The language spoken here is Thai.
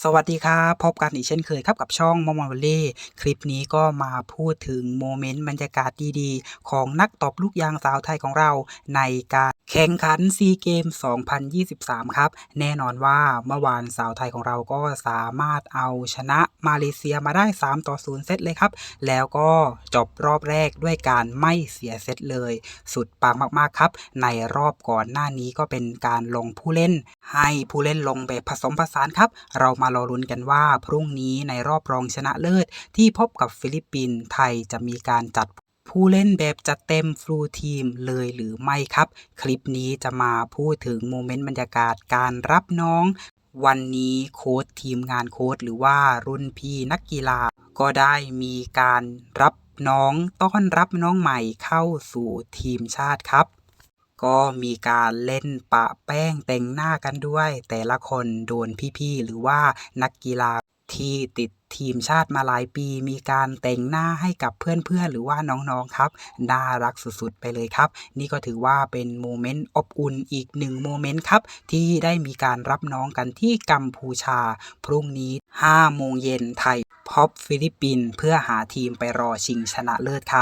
สวัสดีครับ พบกันอีกเช่นเคยครับกับช่องมอมวลเล่คลิปนี้ก็มาพูดถึงโมเมนต์บรรยากาศดีๆ ของนักตบลูกยางสาวไทยของเราในการ แข่งขันซีเกม 2023 ครับ แน่นอนว่าเมื่อวานสาวไทยของเราก็สามารถเอาชนะมาเลเซียมาได้ 3 ต่อ 0 เซตเลยครับ แล้วก็จบรอบแรกด้วยการไม่เสียเซตเลย สุดปังมากๆครับ ในรอบก่อนหน้านี้ก็เป็นการลงผู้เล่น ให้ผู้เล่นลงแบบผสมผสานครับ เรามารอลุ้นกันว่าพรุ่งนี้ในรอบรองชนะเลิศ ที่พบกับฟิลิปปินส์ไทยจะมีการจัด ผู้เล่นแบบจัดเต็มฟลูทีมเลยหรือไม่ครับ คลิปนี้จะมาพูดถึงโมเมนต์บรรยากาศการรับน้อง วันนี้โค้ชทีมงานโค้ชหรือว่ารุ่นพี่นักกีฬา ก็ได้มีการรับน้องต้อนรับน้องใหม่เข้าสู่ทีมชาติครับ ก็มีการเล่นปะแป้งแต่งหน้ากันด้วย แต่ละคนโดนพี่ๆหรือว่านักกีฬา ที่ติดทีมชาติมาหลายปี มีการแต่งหน้าให้กับเพื่อนๆ หรือว่าน้องๆครับ น่ารักสุดๆ ไปเลยครับ นี่ก็ถือว่าเป็นโมเมนต์อบอุ่นอีกหนึ่งโมเมนต์ครับ ที่ได้มีการรับน้องกันที่กัมพูชา พรุ่งนี้5โมงเย็นไทยพบฟิลิปปินส์เพื่อหาทีมไปรอชิงชนะเลิศครับ